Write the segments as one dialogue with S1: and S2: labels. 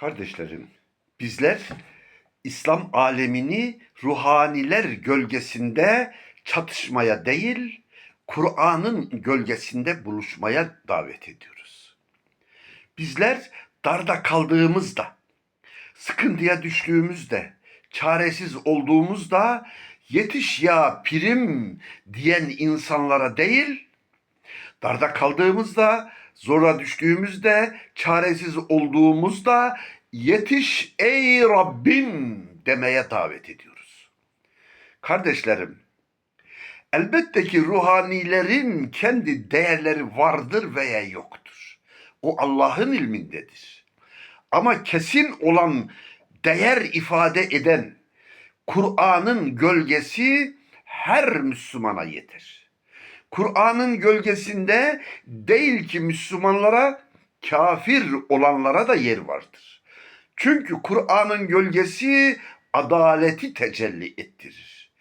S1: Kardeşlerim, bizler İslam alemini ruhaniler gölgesinde çatışmaya değil, Kur'an'ın gölgesinde buluşmaya davet ediyoruz. Bizler darda kaldığımızda, sıkıntıya düştüğümüzde, çaresiz olduğumuzda yetiş ya pirim diyen insanlara değil, darda kaldığımızda, zora düştüğümüzde, çaresiz olduğumuzda yetiş ey Rabbim demeye davet ediyoruz. Kardeşlerim, elbette ki ruhanilerin kendi değerleri vardır veya yoktur. O Allah'ın ilmindedir. Ama kesin olan değer ifade eden Kur'an'ın gölgesi her Müslümana yeter. Kur'an'ın gölgesinde değil ki Müslümanlara kafir olanlara da yer vardır. Çünkü Kur'an'ın gölgesi adaleti tecelli ettirir.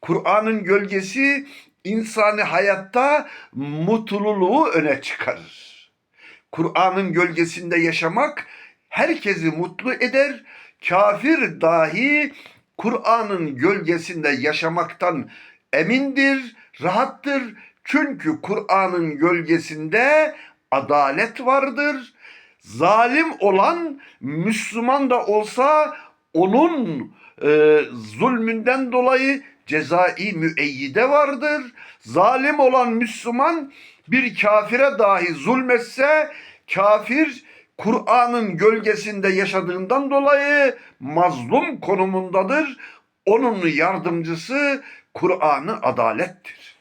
S1: Kur'an'ın gölgesi insanı hayatta mutluluğu öne çıkarır. Kur'an'ın gölgesinde yaşamak herkesi mutlu eder. Kafir dahi Kur'an'ın gölgesinde yaşamaktan emindir, rahattır. Çünkü Kur'an'ın gölgesinde adalet vardır. Zalim olan Müslüman da olsa onun e, zulmünden dolayı cezai müeyyide vardır. Zalim olan Müslüman bir kafire dahi zulmetse kafir Kur'an'ın gölgesinde yaşadığından dolayı mazlum konumundadır. Onun yardımcısı Kur'an'ı adalettir.